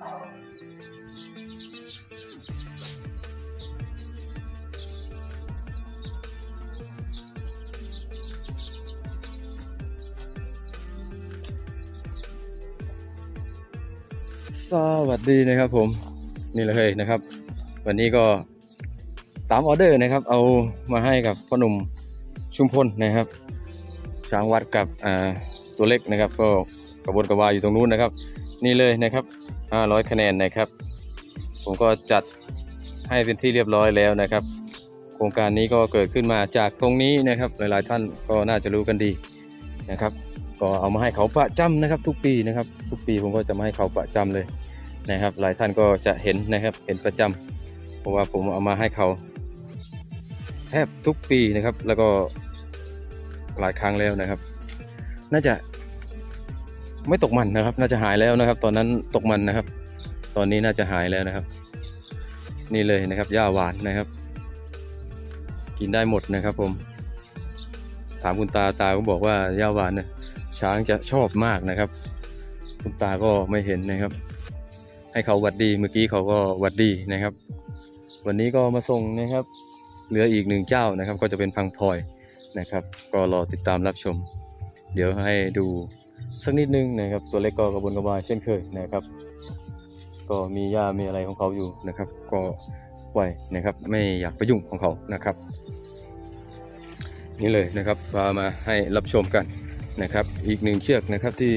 สวัสดีนะครับผมนี่เลยนะครับ วันนี้ก็ตามออเดอร์นะครับ เอามาให้กับพ่อหนุ่มชุมพลนะครับช้างวัดกับตัวเล็กนะครับ ก็กระบวนกระวายอยู่ตรงนู้นนะครับ นี่เลยนะครับ 500 คะแนนนะครับ ผมก็จัดให้เป็นที่เรียบร้อยแล้วนะครับ โครงการนี้ก็เกิดขึ้นมาจากตรงนี้นะครับ หลายๆท่านก็น่าจะรู้กันดีนะครับ ก็เอามาให้เขาประจำนะครับ ทุกปีนะครับ ทุกปีผมก็จะมาให้เขาประจำเลยนะครับ หลายท่านก็จะเห็นนะครับเห็นประจำเพราะว่าผมเอามาให้เขาแทบทุกปีนะครับ แล้วก็หลายครั้งแล้วนะครับ น่าจะ ไม่ตกมันนะครับ น่าจะหายแล้วนะครับ ตอนนั้นตกมันนะครับ ตอนนี้น่าจะหายแล้วนะครับ นี่เลยนะครับหญ้าหวานนะครับ กินได้หมดนะครับ ผม ถามคุณตาตาก็บอกว่าหญ้าหวานเนี่ยช้างจะชอบมากนะครับ คุณตาก็ไม่เห็นนะครับ ให้เขาหวัดดีเมื่อกี้เขาก็หวัดดีนะครับ วันนี้ก็มาส่งนะครับ เหลืออีกหนึ่งเจ้านะครับ ก็จะเป็นพังพลอยนะครับ ก็รอติดตามรับชม เดี๋ยวให้ดู สักนิดนึงนะครับ ตัวเล็กก็กระบวนกระบายเช่นเคยนะครับ ก็มีหญ้ามีอะไรของเขาอยู่นะครับ ก็ปล่อยนะครับ ไม่อยากไปยุ่งของเขานะครับ นี่เลยนะครับพามาให้รับชมกันนะครับ อีกหนึ่งเชือกนะครับที่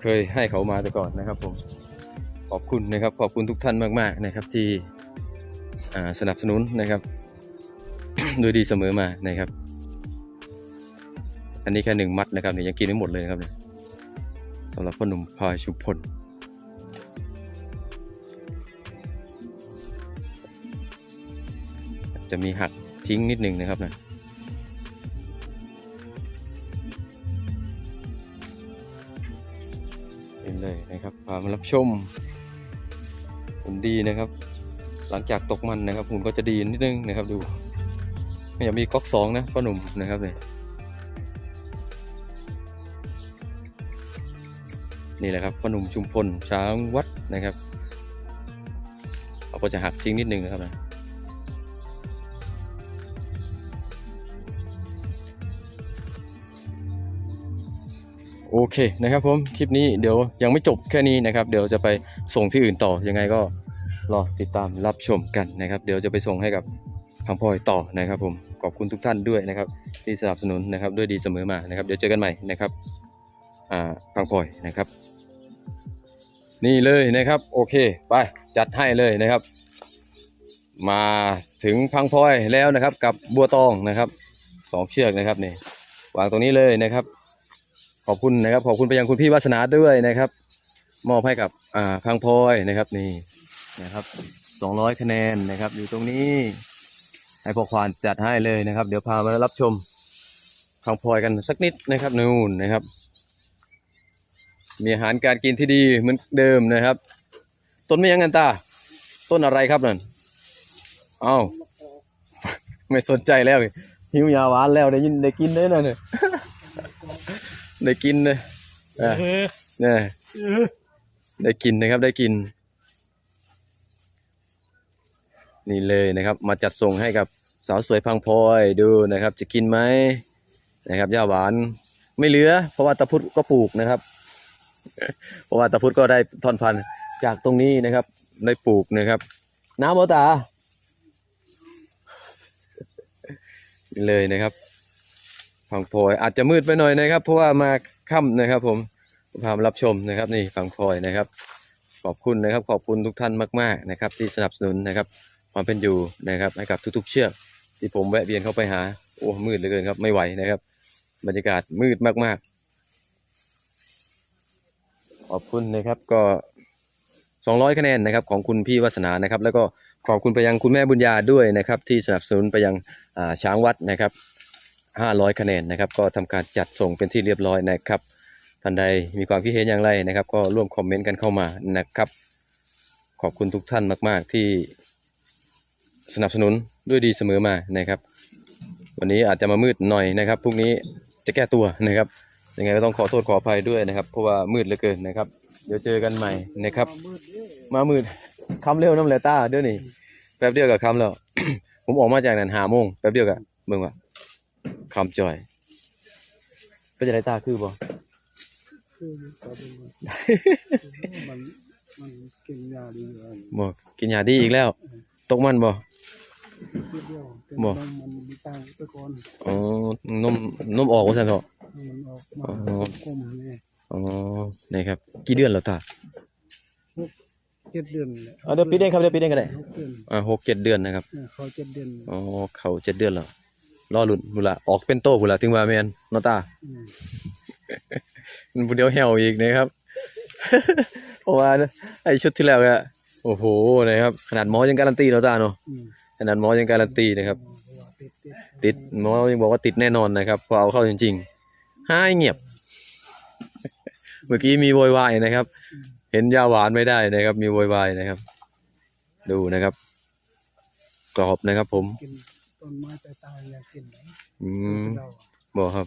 เคยให้เขามาแต่ก่อนนะครับผมขอบคุณนะครับขอบคุณทุกท่านมาก ๆนะครับที่สนับสนุนนะครับโดยดีเสมอมานะครับ อันนี้แค่หนึ่งมัดนะครับเนี่ยยังกินไม่หมดเลยนะครับเนี่ยำหรับพ่อหนุ่มพายชุมพลจะมีหักทิ้งนิดนึงนะครับนะเห็นเลยนะครับพามารับชมหุ่นดีนะครับ หลังจากตกมันนะครับหุ่นก็จะดีนิดนึงนะครับดู ไม่อยากมีก๊อกสองนะพ่อหนุ่มนะครับเนี่ย นี่แหละครับพ่อหนุ่มชุมพลช้างวัดนะครับเราก็จะหักทิ้งนิดนึงนะครับนะโอเคนะครับผมคลิปนี้เดี๋ยวยังไม่จบแค่นี้นะครับ เดี๋ยวจะไปส่งที่อื่นต่อยังไงก็รอติดตามรับชมกันนะครับ เดี๋ยวจะไปส่งให้กับพังพลอยต่อนะครับผมขอบคุณทุกท่านด้วยนะครับ ที่สนับสนุนนะครับด้วยดีเสมอมานะครับ เดี๋ยวเจอกันใหม่นะครับอ่าพังพลอยนะครับ นี่เลยนะครับ โอเค ไปจัดให้เลยนะครับ มาถึงพังพลอยแล้วนะครับ กับบัวตองนะครับสองเชือกนะครับนี่วางตรงนี้เลยนะครับ ขอบคุณนะครับ ขอบคุณไปยังคุณพี่วาสนาด้วยนะครับ มอบให้กับอ่าพังพลอยนะครับนี่นะครับสองร้อยคะแนนนะครับ อยู่ตรงนี้ให้พ่อควานจัดให้เลยนะครับ เดี๋ยวพามารับชมพังพลอยกันสักนิดนะครับนู่นนะครับ มีอาหารการกินที่ดีเหมือนเดิมนะครับ ต้นไม่ยังกันตา ต้นอะไรครับนั่นเอ้าไม่สนใจแล้ว หิวยาหวานแล้วได้ยินได้กินได้นั่นน่ะได้กินเลยอะเนี่ยได้กินนะครับได้กิน นี่เลยนะครับ มาจัดส่งให้กับสาวสวยพังพลอยดูนะครับ จะกินไหมนะครับย่าหวานไม่เหลือ เพราะว่าตะพุดก็ปลูกนะครับ เพราะว่าตะพุดก็ได้ทอนพันธุ์จากตรงนี้นะครับได้ปลูกนะครับ น้ำมอตาเลยนะครับฝั่งพลอยอาจจะมืดไปหน่อยนะครับ เพราะว่ามาค่ำนะครับ ผมพามารับชมนะครับ นี่ฝั่งพลอยนะครับ ขอบคุณนะครับ ขอบคุณทุกท่านมาก ๆนะครับ ที่สนับสนุนนะครับ ความเป็นอยู่นะครับ ให้กับทุก ๆ เชือก ที่ผมแวะเวียนเข้าไปหาโอ้มืดเหลือเกินครับ ไม่ไหวนะครับ บรรยากาศมืดมากๆ ขอบคุณนะครับก็ 200 คะแนนนะครับของคุณพี่วัฒนานะครับ แล้วก็ขอบคุณไปยังคุณแม่บุญญาด้วยนะครับ ที่สนับสนุนไปยังช้างวัดนะครับ 500 คะแนนนะครับ ก็ทำการจัดส่งเป็นที่เรียบร้อยนะครับท่านใดมีความคิดเห็นอย่างไรนะครับ ก็ร่วมคอมเมนต์กันเข้ามานะครับ ขอบคุณทุกท่านมาก ๆ ที่สนับสนุนด้วยดีเสมอมานะครับ วันนี้อาจจะมามืดหน่อยนะครับพรุ่งนี้จะแก้ตัวนะครับ ยังไงก็ต้องขอโทษขออภัยด้วยนะครับ เพราะว่ามืดเหลือเกินนะครับ เดี๋ยวเจอกันใหม่นะครับ มามืดคำเร็วน้ำเหลยตาเดี๋ยวนี้แป๊บเดียวกับคำแล้ว ผมออกมาจากนั้นหาโมงแป๊บเดียวกับเบิ่งว่าคำจ่อยเป็นจะได้ตาคือบ่ คือตอนนี้มันมันกินยาดีอยู่อันบ่กินยาดีอีกแล้ว ตกมันบ่ เดียวแต่บ่นมมันมีตังไปก่อน อ๋อนมนมออกว่าซั่นเถอะ มันออกมาอ๋อ กลมนี่อ๋อนี่ครับ กี่เดือนแล้วตาเจ็ดเดือนแหละเอาเดี๋ยวปิดเองครับเดี๋ยวปิดเองก็ได้หกเดือนอ่าหกเจ็ดเดือนนะครับ เออเขาเจ็ดเดือนอ๋อ เขาเจ็ดเดือนแล้ว รอลุ่นพุ่นละออกเป็นโตพุ่นละถึงว่าแมนเนอตาอืมมันผู้เดียวเหี่ยวอีกนะครับ เพราะว่าไอ้ชุดที่แล้วอะโอ้โหนะครับ ขนาดหมอยังการันตีเนาะตาเนาะอืมขนาดหมอยังการันตีนะครับเพราะว่าติดติดติดหมอยังบอกว่าติดแน่นอนนะครับพอเอาเข้าจริงๆ หายเงียบ เมื่อกี้มีโวยวายนะครับ เห็นยาหวานไม่ได้นะครับ มีโวยวายนะครับ ดูนะครับ กรอบนะครับ ผมกินต้นไม้ตายตายๆอยากกินไหนอืมเราบอกครับ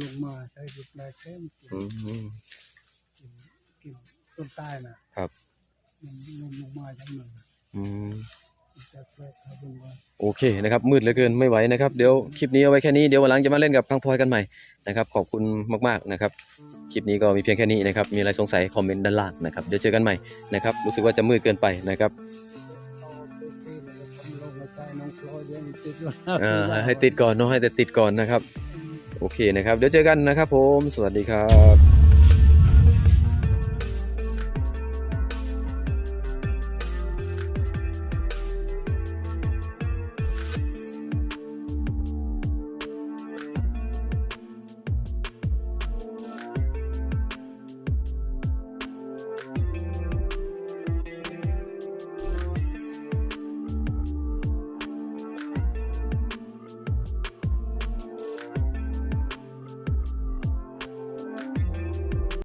ลงมาใช้ดุดลายแค้มกินอืม กินกินต้นตายนะครับ มันลงลงมาจังหนึ่งอืม โอเคนะครับ มืดเหลือเกินไม่ไหวนะครับ เดี๋ยวคลิปนี้เอาไว้แค่นี้เดี๋ยววันหลังจะมาเล่นกับพังพลอยกันใหม่นะครับขอบคุณมากๆนะครับ คลิปนี้ก็มีเพียงแค่นี้นะครับ มีอะไรสงสัยคอมเมนต์ด้านล่างนะครับเดี๋ยวเจอกันใหม่นะครับ รู้สึกว่าจะมืดเกินไปนะครับใช้น้องพลอยยังติดอยู่เอ่อให้ติดก่อนเนาะให้แต่ติดก่อนนะครับ โอเคนะครับ เดี๋ยวเจอกันนะครับ ผม สวัสดีครับ